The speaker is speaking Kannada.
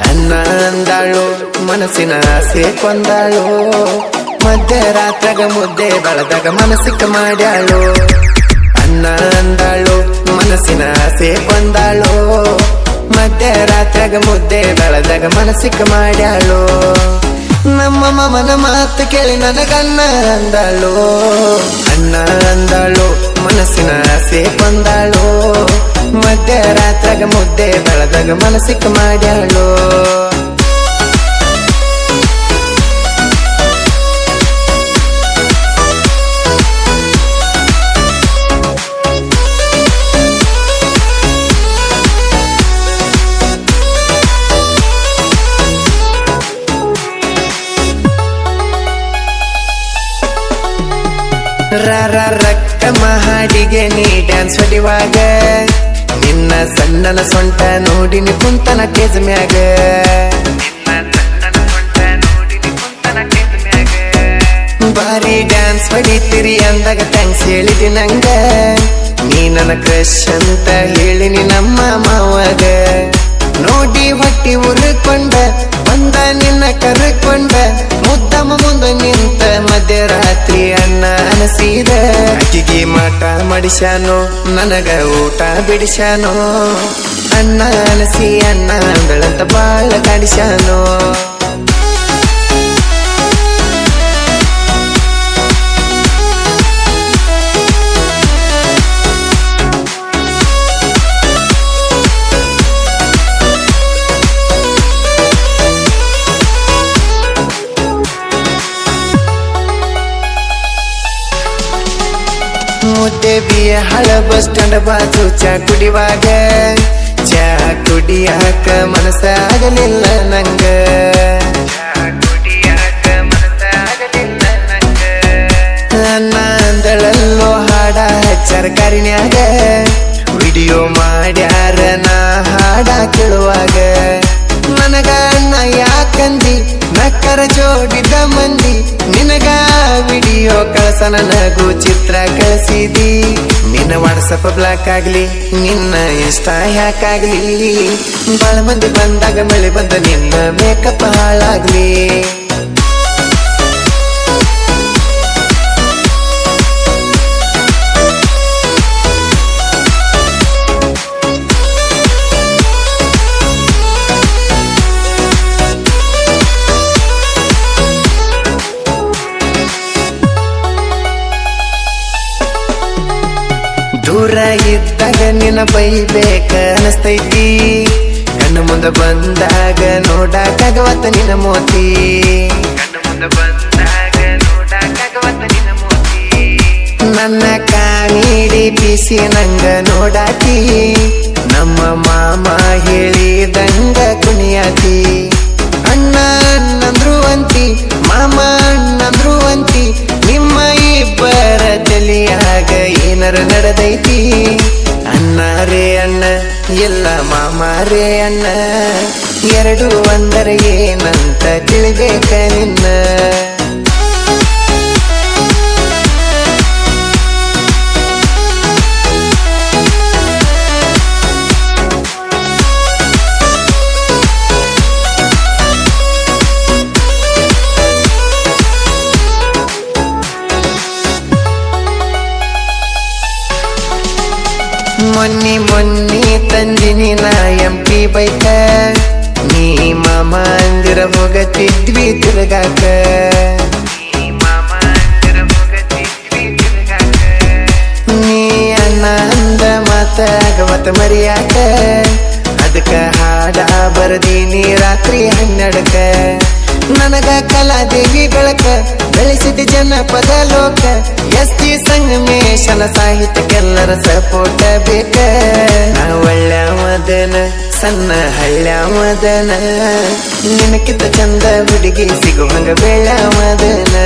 ಅಂದಾಳು ಮನಸ್ಸಿನ ಆಸೆ ಕೊಂದಾಳು. ಮಧ್ಯರಾತ್ರಾಗ ಮುದ್ದೆ ಬಳದಾಗ ಮನಸ್ಸಿಕ್ಕ ಮಾಡ್ಯಾಳು. ಅನ್ನ ಅಂದಾಳು ಮನಸ್ಸಿನ ಆಸೆ ಕೊಂದಾಳು. ಮಧ್ಯರಾತ್ರಾಗ ಮುದ್ದೆ ಬಳದಾಗ ಮನಸ್ಸಿಕ್ಕ ಮಾಡ್ಯಾಳು. ನಮ್ಮ ಮಮನ ಮಾತು ಕೇಳಿ ನನಗನ್ನ ಅಂದಾಳು. ಅನ್ನ ಅಂದಾಳು ಮನಸ್ಸಿನ ಆಸೆ ಕೊಂದಾಳು. ಮಧ್ಯರಾತ್ರಾಗ ಮುದ್ದೆ ಬೆಳೆದಾಗ ಮನಸ್ಸಿಕ್ಕ ಮಾಡ್ಯಾಳು. ರಕ್ಕ ಮಹಾಡಿಗೆ ನೀ ಡ್ಯಾನ್ಸ್ ಹೊಡಿವಾಗ. ನಿನ್ನ ಸಣ್ಣನ ಸೊಂಟ ನೋಡಿನಿ ಕುಂತನ ಟೇಜ್ ಮ್ಯಾಗ. ಬಾರಿ ಡ್ಯಾನ್ಸ್ ಹೊಡಿತೀರಿ ಅಂದಾಗ ಥ್ಯಾಂಕ್ಸ್ ಹೇಳಿದಿ ನಂಗ. ನೀ ನನ್ನ ಕ್ರಶ್ ಅಂತ ಹೇಳಿನಿ ನಮ್ಮ ಮಾವಾಗ. ನೋಡಿ ಹೊಟ್ಟಿ ಉರ್ಕೊಂಡ, ಬಂದ ನಿನ್ನ ಕರ್ಕೊಂಡ. ಮುದ್ದಮ್ಮ ಮುಂದೆ ಮಧ್ಯರಾತ್ರಿ ಅನಸಿದ ಅಕ್ಕಿಗೆ ಮಾಟ ಮಾಡಿಸ್ಯಾನೋ ನನಗ ಊಟ ಬಿಡಿಸ್ಯಾನೋ. ಅನ್ನ ಅನಸಿ ಅನ್ನ ಬೆಳಂತ ಬಾಳ ಕಾಡಿಸ್ಯಾನೋ. ಮುದ್ದೆ ಬಿಯ ಹಳ ಬಸ್ ಸ್ಟ್ಯಾಂಡ್ ಬಾಜು ಚಾ ಕುಡಿವಾಗ. ಚಾ ಕುಡಿಯಾಕ ಮನಸ್ಸಾಗಲಿಲ್ಲ ನಂಗ. ನನ್ನ ಅಂದಳಲ್ಲೋ ಹಾಡ ಹಚ್ಚಾರ ಕಾರಿನ್ಯಾಗ ವಿಡಿಯೋ ಮಾಡ್ಯಾರ ನಾ ಹಾಡ ಕೇಳುವಾಗ. ನನಗ ಅಣ್ಣ ಯಾಕಂದಿ? ನಕ್ಕರ ಜೋಡಿದ ಮಂದಿ. ನಿನಗ ವಿಡಿಯೋ ಕಳಸ ನನಗೂ ಚಿತ್ರ ಕಳಿಸಿದಿ? ನಿನ್ನ ವಾಟ್ಸಪ್ ಬ್ಲಾಕ್ ಆಗ್ಲಿ, ನಿನ್ನ ಇಷ್ಟ ಯಾಕಾಗ್ಲಿ ಬಾಳ ಮಂದಿ ಬಂದಾಗ ಮಳೆ ಬಂದ ನಿನ್ನ ಮೇಕಪ್ ಹಾಳಾಗ್ಲಿ. ಇದ್ದಾಗ ನಿನ್ನ ಬೈಬೇಕ ಅನಸ್ತೈತಿ. ಕಣ್ಣು ಮುಂದೆ ಬಂದಾಗ ನೋಡಾಕ ನಿನ್ನ ಮೋತಿ. ಬಂದಾಗ ನಿನ್ನ ಮೋತಿ. ನನ್ನ ಕಾಣಿಡಿ ಬಿಸಿ ನಂಗ ನೋಡಾತಿ. ನಮ್ಮ ಮಾಮ ಹೇಳಿದಂಗ ಕುಣಿಯಾತಿ. ಏನರ ನಡೆದೈತಿ. ಅಣ್ಣ ರೇ ಅಣ್ಣ ಎಲ್ಲ ಮಾಮ ರೇ ಅಣ್ಣ. ಎರಡು ಅಂದರೆ ಏನಂತ ತಿಳಿಬೇಕ ನಿನ್ನ? ಮೊನ್ನಿ ಮೊನ್ನಿ ತಂದಿನಿ ನಾ ಎಂ ಪಿ ಬೈಕ. ನೀ ಮಾಮ ಅಂದಿರ ಹೋಗತಿದ್ವಿ ತಿರುಗಾಕ. ನೀ ಅಣ್ಣ ಅಂದ ಮತ ಆಗವತ್ತ ಮರಿಯಾಕ. ಅದಕ್ಕ ಹಾಡ ಬರದೀನಿ ರಾತ್ರಿ ಹನ್ನೆರಡಕ ನನಗ ಕಲಾದೇವಿ ಬೆಳಕ, ಬೆಳೆಸಿದ ಜನಪದ ಲೋಕ. ಎಸ್ ಟಿ ಸಂಗಮೇಶನ ಸಾಹಿತ್ಯಕ್ಕೆಲ್ಲರ ಸಪೋರ್ಟ ಬೇಕ. ನಾ ಮದನ, ಸಣ್ಣ ಹಳ್ಳ್ಯಾವದನ ನಿನಕಿತ ಚಂದ ಹುಡುಗಿ ಸಿಗುವಂಗ ಬೆಳ್ಳವದನ